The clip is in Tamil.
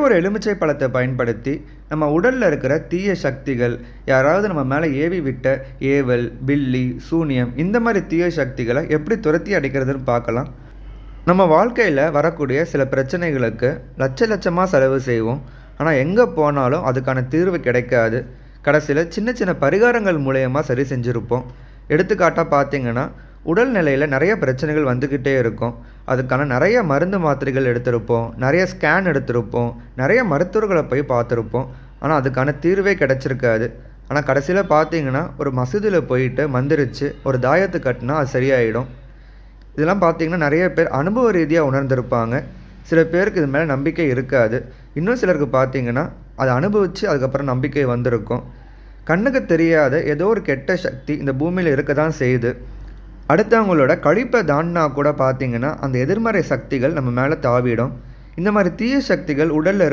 ஒரு எலுமிச்சை பழத்தை பயன்படுத்தி நம்ம உடலில் இருக்கிற தீய சக்திகள் யாராவது நம்ம மேலே ஏவி விட்ட ஏவல் பில்லி சூனியம் இந்த மாதிரி தீய சக்திகளை எப்படி துரத்தி அடிக்கிறதுன்னு பார்க்கலாம். நம்ம வாழ்க்கையில் வரக்கூடிய சில பிரச்சனைகளுக்கு லட்ச லட்சமாக செலவு செய்வோம். ஆனால் எங்கே போனாலும் அதுக்கான தீர்வு கிடைக்காது. கடைசியில் சின்ன சின்ன பரிகாரங்கள் மூலயமா சரி செஞ்சுருப்போம். எடுத்துக்காட்டாக பார்த்தீங்கன்னா உடல்நிலையில் நிறைய பிரச்சனைகள் வந்துக்கிட்டே இருக்கும். அதுக்கான நிறைய மருந்து மாத்திரைகள் எடுத்திருப்போம். நிறைய ஸ்கேன் எடுத்திருப்போம். நிறைய மருத்துவர்களை போய் பார்த்துருப்போம். ஆனால் அதுக்கான தீர்வே கிடச்சிருக்காது. ஆனால் கடைசியில் பார்த்தீங்கன்னா ஒரு மசூதியில் போயிட்டு மந்திரிச்சு ஒரு தாயத்து கட்டினா அது சரியாயிடும். இதெல்லாம் பார்த்தீங்கன்னா நிறைய பேர் அனுபவ ரீதியாக உணர்ந்திருப்பாங்க. சில பேருக்கு இது மேலே நம்பிக்கை இருக்காது. இன்னும் சிலருக்கு பார்த்தீங்கன்னா அதை அனுபவித்து அதுக்கப்புறம் நம்பிக்கை வந்திருக்கும். கண்ணுக்கு தெரியாத ஏதோ ஒரு கெட்ட சக்தி இந்த பூமியில் இருக்க தான் செய்யுது. அடுத்தவங்களோட கழிப்பை தாண்டினா கூட பார்த்தீங்கன்னா அந்த எதிர்மறை சக்திகள் நம்ம மேலே தாவிடும். இந்த மாதிரி தீய சக்திகள் உடலில்